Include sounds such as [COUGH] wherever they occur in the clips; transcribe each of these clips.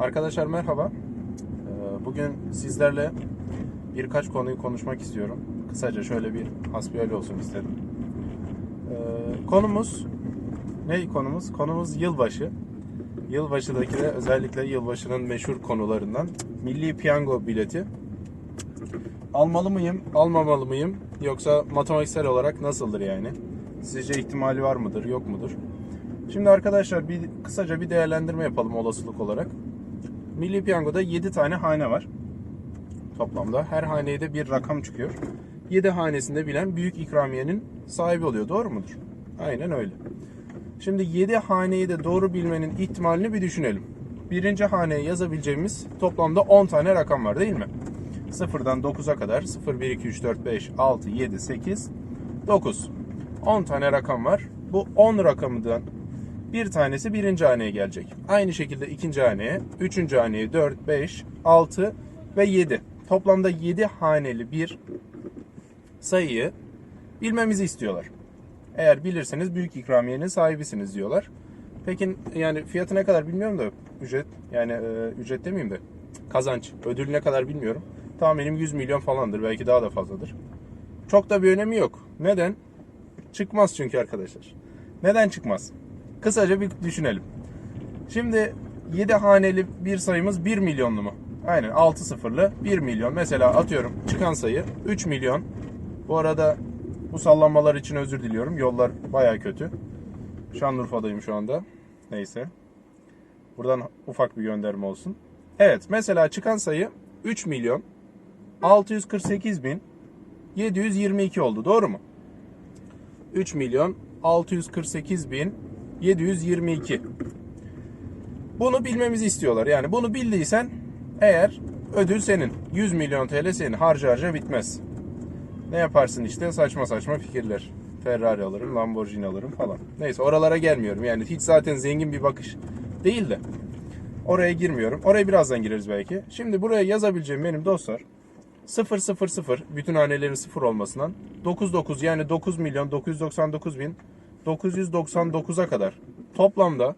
Arkadaşlar merhaba. Ee, Bugün sizlerle birkaç konuyu konuşmak istiyorum. Kısaca şöyle bir hasbihal olsun istedim. Ee, Konumuz ne konumuz? Konumuz yılbaşı. Yılbaşıdaki de özellikle yılbaşının meşhur konularından Milli Piyango bileti. Almalı mıyım, almamalı mıyım? Yoksa matematiksel olarak nasıldır yani? Sizce ihtimali var mıdır, yok mudur? Şimdi arkadaşlar bir kısaca bir değerlendirme yapalım olasılık olarak. Milli Piyango'da 7 tane hane var. Toplamda her haneye de bir rakam çıkıyor. 7 hanesinde bilen büyük ikramiyenin sahibi oluyor. Doğru mudur? Aynen öyle. Şimdi 7 haneyi de doğru bilmenin ihtimalini bir düşünelim. Birinci haneye yazabileceğimiz toplamda 10 tane rakam var değil mi? 0'dan 9'a kadar 0, 1, 2, 3, 4, 5, 6, 7, 8, 9. 10 tane rakam var. Bu 10 rakamından bir tanesi birinci haneye gelecek. Aynı şekilde ikinci haneye, üçüncü haneye 4, 5, 6 ve 7. Toplamda 7 haneli bir sayıyı bilmemizi istiyorlar. Eğer bilirseniz büyük ikramiyenin sahibisiniz diyorlar. Peki yani fiyatı ne kadar bilmiyorum da ücret yani e, ücret demeyeyim de kazanç ödül ne kadar bilmiyorum. Tahminim 100 milyon falandır belki daha da fazladır. Çok da bir önemi yok. Neden? Çıkmaz çünkü arkadaşlar. Neden çıkmaz? Kısaca bir düşünelim. Şimdi 7 haneli bir sayımız 1 milyonlu mu? Aynen 6 sıfırlı 1 milyon. Mesela atıyorum çıkan sayı 3 milyon. Bu arada bu sallanmalar için özür diliyorum. Yollar baya kötü. Şanlıurfa'dayım şu anda. Neyse. Buradan ufak bir gönderme olsun. Evet mesela çıkan sayı 3 milyon 648 bin 722 oldu. Doğru mu? 3 milyon 648 bin 722. Bunu bilmemizi istiyorlar. Yani bunu bildiysen eğer ödül senin. 100 milyon TL senin. Harca harca bitmez. Ne yaparsın işte saçma saçma fikirler. Ferrari alırım, Lamborghini alırım falan. Neyse oralara gelmiyorum. Yani hiç zaten zengin bir bakış değil de. Oraya girmiyorum. Oraya birazdan gireriz belki. Şimdi buraya yazabileceğim benim dostlar 0 0 0 bütün hanelerin 0 olmasından 99 yani 9 milyon 999 bin 999'a kadar toplamda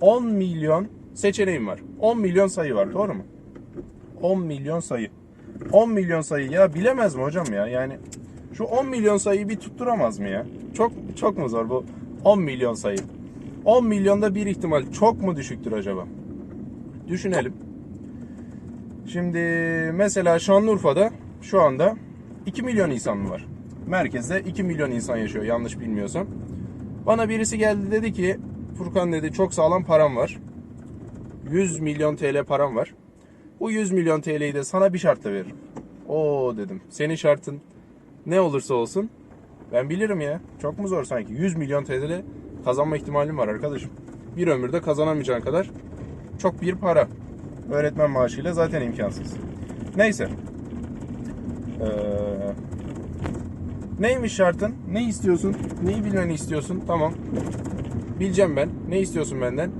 10 milyon seçeneğim var. 10 milyon sayı var doğru mu? 10 milyon sayı. 10 milyon sayı ya bilemez mi hocam ya? Yani şu 10 milyon sayıyı bir tutturamaz mı ya? Çok çok mu zor bu 10 milyon sayı? 10 milyonda bir ihtimal çok mu düşüktür acaba? Düşünelim. Şimdi mesela Şanlıurfa'da şu anda 2 milyon insan mı var? Merkezde 2 milyon insan yaşıyor yanlış bilmiyorsam. Bana birisi geldi dedi ki Furkan dedi çok sağlam param var. 100 milyon TL param var. Bu 100 milyon TL'yi de sana bir şartla veririm. Oo dedim. Senin şartın ne olursa olsun ben bilirim ya. Çok mu zor sanki? 100 milyon TL kazanma ihtimalim var arkadaşım. Bir ömürde kazanamayacağın kadar çok bir para. Öğretmen maaşıyla zaten imkansız. Neyse. Ee, neymiş şartın? Ne istiyorsun? Neyi bilmeni istiyorsun? Tamam. Bileceğim ben. Ne istiyorsun benden?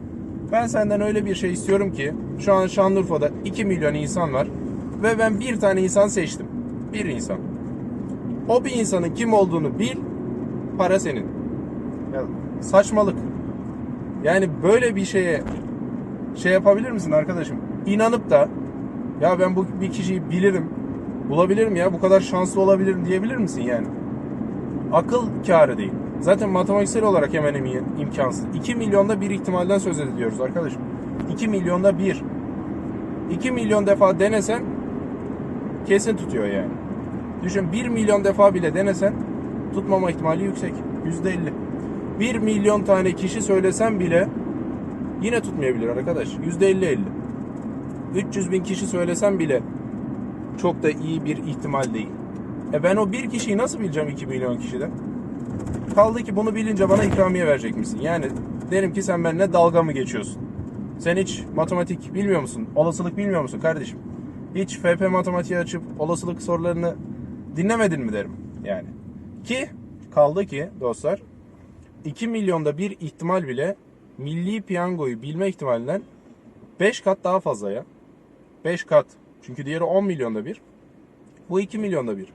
Ben senden öyle bir şey istiyorum ki şu an Şanlıurfa'da 2 milyon insan var ve ben bir tane insan seçtim. Bir insan. O bir insanın kim olduğunu bil, para senin. Saçmalık. Yani böyle bir şeye şey yapabilir misin arkadaşım? İnanıp da ya ben bu bir kişiyi bilirim, bulabilirim ya bu kadar şanslı olabilirim diyebilir misin yani? Akıl kârı değil. Zaten matematiksel olarak hemen hemen imkansız. 2 milyonda bir ihtimalden söz ediyoruz arkadaşım. 2 milyonda bir. 2 milyon defa denesen kesin tutuyor yani. Düşün 1 milyon defa bile denesen tutmama ihtimali yüksek. %50. 1 milyon tane kişi söylesen bile yine tutmayabilir arkadaş. %50-50. 300 bin kişi söylesem bile çok da iyi bir ihtimal değil. E ben o bir kişiyi nasıl bileceğim 2 milyon kişiden? Kaldı ki bunu bilince bana ikramiye verecek misin? Yani derim ki sen benimle dalga mı geçiyorsun? Sen hiç matematik bilmiyor musun? Olasılık bilmiyor musun kardeşim? Hiç FP matematiği açıp olasılık sorularını dinlemedin mi derim yani. Ki kaldı ki dostlar 2 milyonda bir ihtimal bile milli piyangoyu bilme ihtimalinden 5 kat daha fazla ya. 5 kat. Çünkü diğeri 10 milyonda bir. Bu 2 milyonda bir.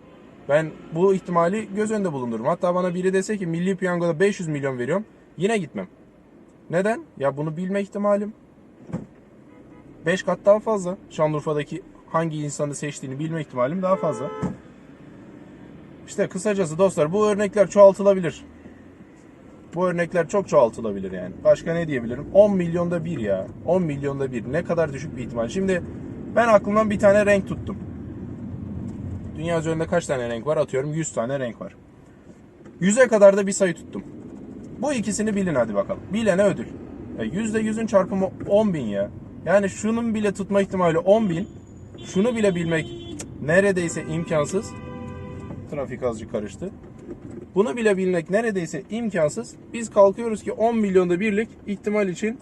Ben bu ihtimali göz önünde bulundururum. Hatta bana biri dese ki milli piyangoda 500 milyon veriyorum. Yine gitmem. Neden? Ya bunu bilme ihtimalim 5 kat daha fazla. Şanlıurfa'daki hangi insanı seçtiğini bilme ihtimalim daha fazla. İşte kısacası dostlar bu örnekler çoğaltılabilir. Bu örnekler çok çoğaltılabilir yani. Başka ne diyebilirim? 10 milyonda bir ya. 10 milyonda bir. Ne kadar düşük bir ihtimal. Şimdi ben aklımdan bir tane renk tuttum. Dünya üzerinde kaç tane renk var? Atıyorum 100 tane renk var. 100'e kadar da bir sayı tuttum. Bu ikisini bilin hadi bakalım. Bilene ödül. E, %100'ün çarpımı 10 bin ya. Yani şunun bile tutma ihtimali 10 bin. Şunu bile bilmek neredeyse imkansız. Trafik azıcık karıştı. Bunu bile bilmek neredeyse imkansız. Biz kalkıyoruz ki 10 milyonda birlik ihtimal için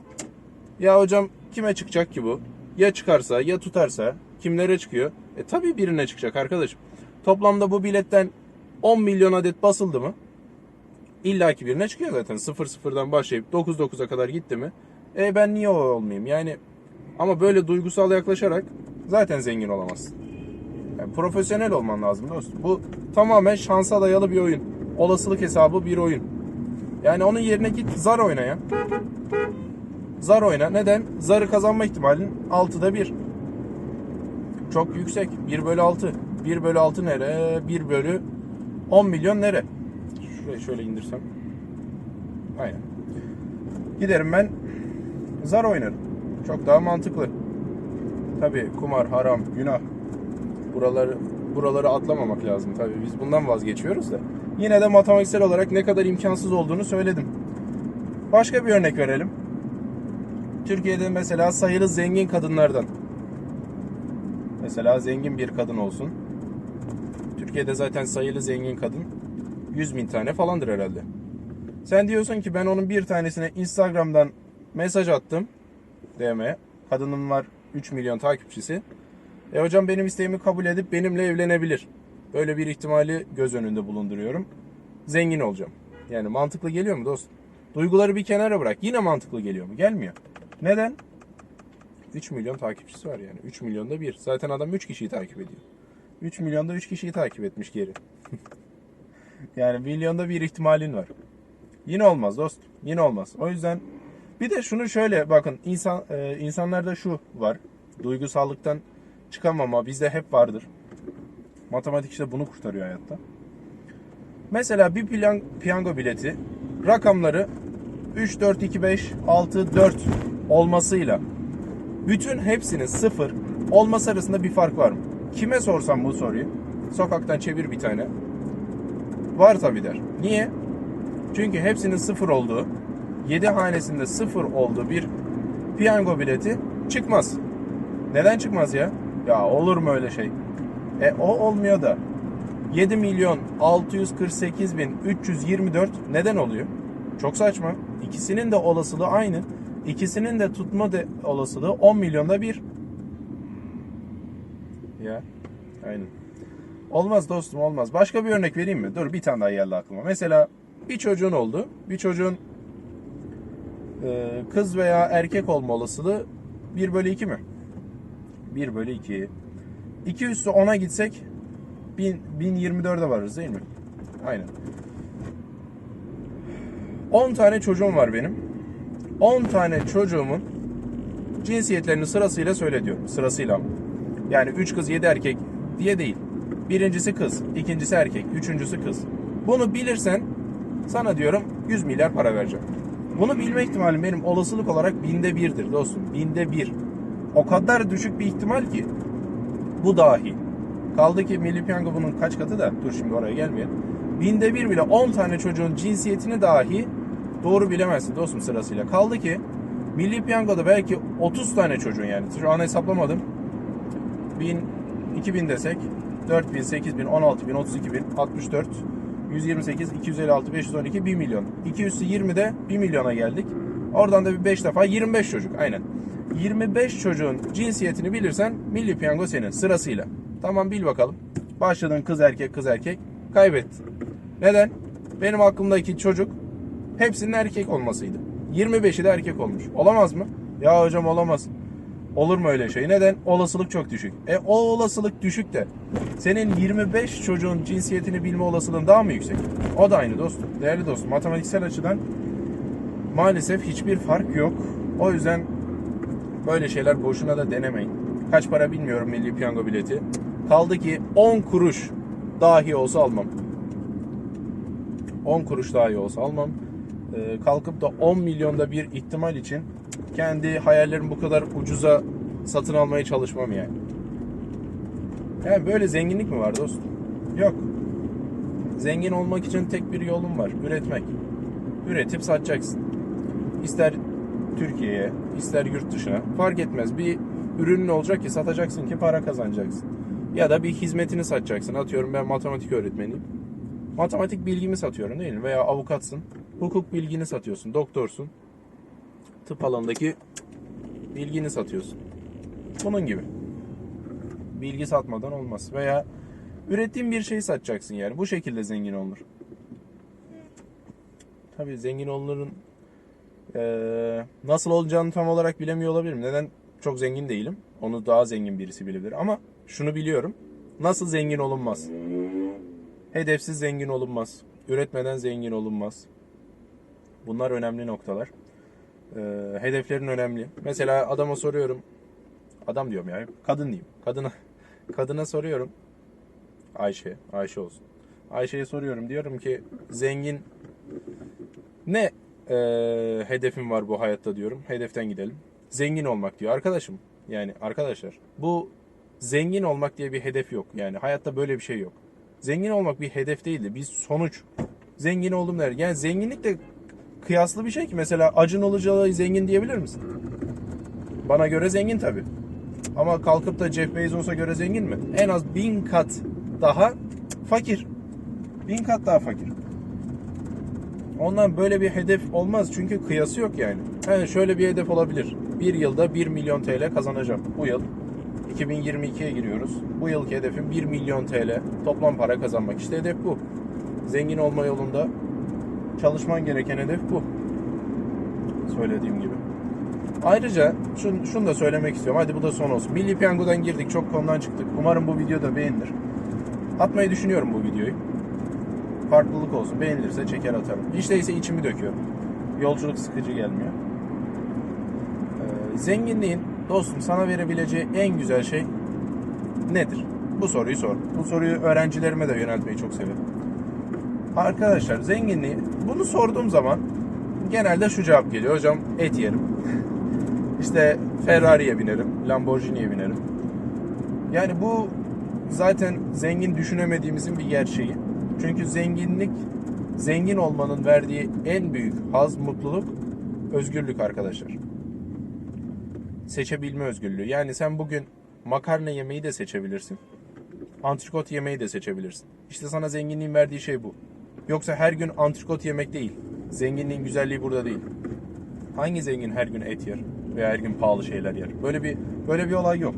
ya hocam kime çıkacak ki bu? Ya çıkarsa ya tutarsa kimlere çıkıyor? E tabii birine çıkacak arkadaşım. Toplamda bu biletten 10 milyon adet basıldı mı? İlla ki birine çıkıyor zaten. 0-0'dan başlayıp 9-9'a kadar gitti mi? E ben niye o olmayayım? Yani ama böyle duygusal yaklaşarak zaten zengin olamazsın. Yani profesyonel olman lazım dostum. Bu tamamen şansa dayalı bir oyun. Olasılık hesabı bir oyun. Yani onun yerine git zar oyna ya. Zar oyna. Neden? Zarı kazanma ihtimalin 6'da 1. Çok yüksek. 1 bölü 6. 1 bölü 6 nere? 1 bölü 10 milyon nere? Şurayı şöyle indirsem. Aynen. Giderim ben zar oynarım. Çok daha mantıklı. Tabi kumar, haram, günah. Buraları buraları atlamamak lazım tabi. Biz bundan vazgeçiyoruz da. Yine de matematiksel olarak ne kadar imkansız olduğunu söyledim. Başka bir örnek verelim. Türkiye'de mesela sayılı zengin kadınlardan. Mesela zengin bir kadın olsun. Türkiye'de zaten sayılı zengin kadın 100 bin tane falandır herhalde. Sen diyorsun ki ben onun bir tanesine Instagram'dan mesaj attım. DM'ye. Kadının var 3 milyon takipçisi. E hocam benim isteğimi kabul edip benimle evlenebilir. Böyle bir ihtimali göz önünde bulunduruyorum. Zengin olacağım. Yani mantıklı geliyor mu dostum? Duyguları bir kenara bırak. Yine mantıklı geliyor mu? Gelmiyor. Neden? 3 milyon takipçisi var yani. 3 milyonda bir. Zaten adam 3 kişiyi takip ediyor. 3 milyonda 3 kişiyi takip etmiş geri. [LAUGHS] yani milyonda bir ihtimalin var. Yine olmaz dostum. Yine olmaz. O yüzden bir de şunu şöyle bakın insan e, insanlarda şu var. Duygusallıktan çıkamama bizde hep vardır. Matematik işte bunu kurtarıyor hayatta. Mesela bir plan, piyango bileti rakamları 3, 4, 2, 5, 6, 4 olmasıyla bütün hepsinin sıfır olması arasında bir fark var mı? Kime sorsam bu soruyu? Sokaktan çevir bir tane. Var tabi der. Niye? Çünkü hepsinin sıfır olduğu, 7 hanesinde sıfır olduğu bir piyango bileti çıkmaz. Neden çıkmaz ya? Ya olur mu öyle şey? E o olmuyor da 7 milyon 648 bin 324 neden oluyor? Çok saçma. İkisinin de olasılığı aynı. İkisinin de tutma de olasılığı 10 milyonda bir. Ya aynen. Olmaz dostum olmaz. Başka bir örnek vereyim mi? Dur bir tane daha geldi aklıma. Mesela bir çocuğun oldu. Bir çocuğun e, kız veya erkek olma olasılığı 1 bölü 2 mi? 1 bölü 2. 2 üstü 10'a gitsek 1000, 1024'e varırız değil mi? Aynen. 10 tane çocuğum var benim. 10 tane çocuğumun cinsiyetlerini sırasıyla söyle diyorum. Sırasıyla ama. Yani 3 kız 7 erkek diye değil. Birincisi kız, ikincisi erkek, üçüncüsü kız. Bunu bilirsen sana diyorum 100 milyar para vereceğim. Bunu bilme ihtimalim benim olasılık olarak binde birdir dostum. Binde bir. O kadar düşük bir ihtimal ki bu dahi. Kaldı ki Milli Piyango bunun kaç katı da dur şimdi oraya gelmeyelim. Binde bir bile 10 tane çocuğun cinsiyetini dahi doğru bilemezsin dostum sırasıyla. Kaldı ki Milli Piyango'da belki 30 tane çocuğun yani şu an hesaplamadım. 1000, 2000 desek 4000, 8000, 16000, 32000, 64, 128, 256, 512, 1 milyon. 2 üstü 20'de 1 milyona geldik. Oradan da bir 5 defa 25 çocuk aynen. 25 çocuğun cinsiyetini bilirsen milli piyango senin sırasıyla. Tamam bil bakalım. Başladın kız erkek kız erkek kaybettin. Neden? Benim aklımdaki çocuk hepsinin erkek olmasıydı. 25'i de erkek olmuş. Olamaz mı? Ya hocam olamaz. Olur mu öyle şey? Neden? Olasılık çok düşük. E o olasılık düşük de senin 25 çocuğun cinsiyetini bilme olasılığın daha mı yüksek? O da aynı dostum. Değerli dostum matematiksel açıdan maalesef hiçbir fark yok. O yüzden Böyle şeyler boşuna da denemeyin. Kaç para bilmiyorum milli piyango bileti. Kaldı ki 10 kuruş dahi olsa almam. 10 kuruş dahi olsa almam. Ee, kalkıp da 10 milyonda bir ihtimal için kendi hayallerimi bu kadar ucuza satın almaya çalışmam yani. Yani böyle zenginlik mi var dostum? Yok. Zengin olmak için tek bir yolun var. Üretmek. Üretip satacaksın. İster Türkiye'ye, ister yurt dışına fark etmez. Bir ürünün olacak ki satacaksın ki para kazanacaksın. Ya da bir hizmetini satacaksın. Atıyorum ben matematik öğretmeniyim. Matematik bilgimi satıyorum değil mi? Veya avukatsın. Hukuk bilgini satıyorsun. Doktorsun. Tıp alanındaki bilgini satıyorsun. Bunun gibi. Bilgi satmadan olmaz. Veya ürettiğin bir şeyi satacaksın yani. Bu şekilde zengin olunur. Tabii zengin olunurun eee, nasıl olacağını tam olarak bilemiyor olabilirim. Neden? Çok zengin değilim. Onu daha zengin birisi bilebilir. Ama şunu biliyorum. Nasıl zengin olunmaz? Hedefsiz zengin olunmaz. Üretmeden zengin olunmaz. Bunlar önemli noktalar. Eee, hedeflerin önemli. Mesela adama soruyorum. Adam diyorum ya. Kadın diyeyim. Kadına [LAUGHS] kadına soruyorum. Ayşe. Ayşe olsun. Ayşe'ye soruyorum. Diyorum ki zengin ne eee hedefin var bu hayatta diyorum. Hedeften gidelim. Zengin olmak diyor. Arkadaşım yani arkadaşlar bu zengin olmak diye bir hedef yok. Yani hayatta böyle bir şey yok. Zengin olmak bir hedef değildi. Bir sonuç. Zengin oldum der. Yani zenginlik de kıyaslı bir şey ki. Mesela Acun Ilıcalı'yı zengin diyebilir misin? Bana göre zengin tabi. Ama kalkıp da Jeff Bezos'a göre zengin mi? En az bin kat daha fakir. Bin kat daha fakir. Ondan böyle bir hedef olmaz çünkü kıyası yok yani. Yani şöyle bir hedef olabilir. Bir yılda 1 milyon TL kazanacağım. Bu yıl 2022'ye giriyoruz. Bu yılki hedefim 1 milyon TL toplam para kazanmak. İşte hedef bu. Zengin olma yolunda çalışman gereken hedef bu. Söylediğim gibi. Ayrıca şunu, şunu da söylemek istiyorum. Hadi bu da son olsun. Milli Piyango'dan girdik. Çok konudan çıktık. Umarım bu video da beğenilir. Atmayı düşünüyorum bu videoyu. Farklılık olsun. Beğenilirse çeker atarım. Hiç değilse içimi döküyorum. Yolculuk sıkıcı gelmiyor. Ee, zenginliğin dostum sana verebileceği en güzel şey nedir? Bu soruyu sor. Bu soruyu öğrencilerime de yöneltmeyi çok severim. Arkadaşlar zenginliği bunu sorduğum zaman genelde şu cevap geliyor. Hocam et yerim. İşte Ferrari'ye binerim, Lamborghini'ye binerim. Yani bu zaten zengin düşünemediğimizin bir gerçeği. Çünkü zenginlik, zengin olmanın verdiği en büyük haz, mutluluk, özgürlük arkadaşlar. Seçebilme özgürlüğü. Yani sen bugün makarna yemeği de seçebilirsin. Antrikot yemeği de seçebilirsin. İşte sana zenginliğin verdiği şey bu. Yoksa her gün antrikot yemek değil. Zenginliğin güzelliği burada değil. Hangi zengin her gün et yer veya her gün pahalı şeyler yer? Böyle bir böyle bir olay yok.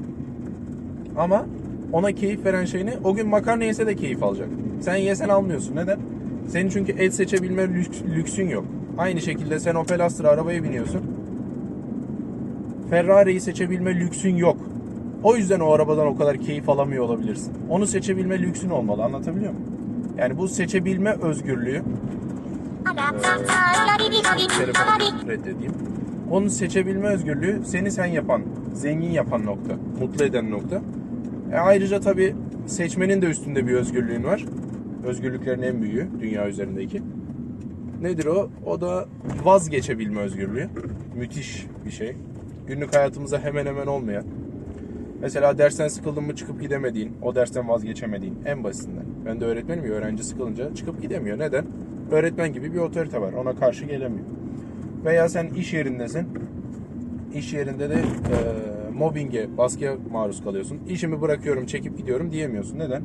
Ama ona keyif veren şey ne? O gün makarna yese de keyif alacak. Sen yesen almıyorsun. Neden? Senin çünkü et seçebilme lüks, lüksün yok. Aynı şekilde sen Opel Astra arabaya biniyorsun. Ferrari'yi seçebilme lüksün yok. O yüzden o arabadan o kadar keyif alamıyor olabilirsin. Onu seçebilme lüksün olmalı. Anlatabiliyor muyum? Yani bu seçebilme özgürlüğü telefonu reddedeyim. Onu seçebilme özgürlüğü seni sen yapan, zengin yapan nokta, mutlu eden nokta. E ayrıca tabii seçmenin de üstünde bir özgürlüğün var. Özgürlüklerin en büyüğü dünya üzerindeki. Nedir o? O da vazgeçebilme özgürlüğü. Müthiş bir şey. Günlük hayatımıza hemen hemen olmayan. Mesela dersten sıkıldın mı çıkıp gidemediğin, o dersten vazgeçemediğin en basitinden. Ben de öğretmenim ya öğrenci sıkılınca çıkıp gidemiyor. Neden? Öğretmen gibi bir otorite var. Ona karşı gelemiyor. Veya sen iş yerindesin. İş yerinde de e, mobbinge, baskıya maruz kalıyorsun. İşimi bırakıyorum, çekip gidiyorum diyemiyorsun. Neden?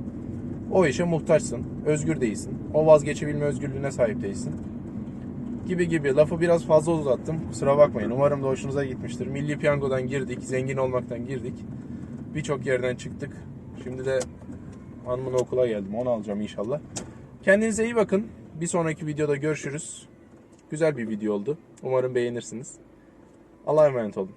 O işe muhtaçsın. Özgür değilsin. O vazgeçebilme özgürlüğüne sahip değilsin. Gibi gibi. Lafı biraz fazla uzattım. Kusura bakmayın. Umarım da hoşunuza gitmiştir. Milli Piyango'dan girdik. Zengin olmaktan girdik. Birçok yerden çıktık. Şimdi de hanımın okula geldim. Onu alacağım inşallah. Kendinize iyi bakın. Bir sonraki videoda görüşürüz. Güzel bir video oldu. Umarım beğenirsiniz. Allah'a emanet olun.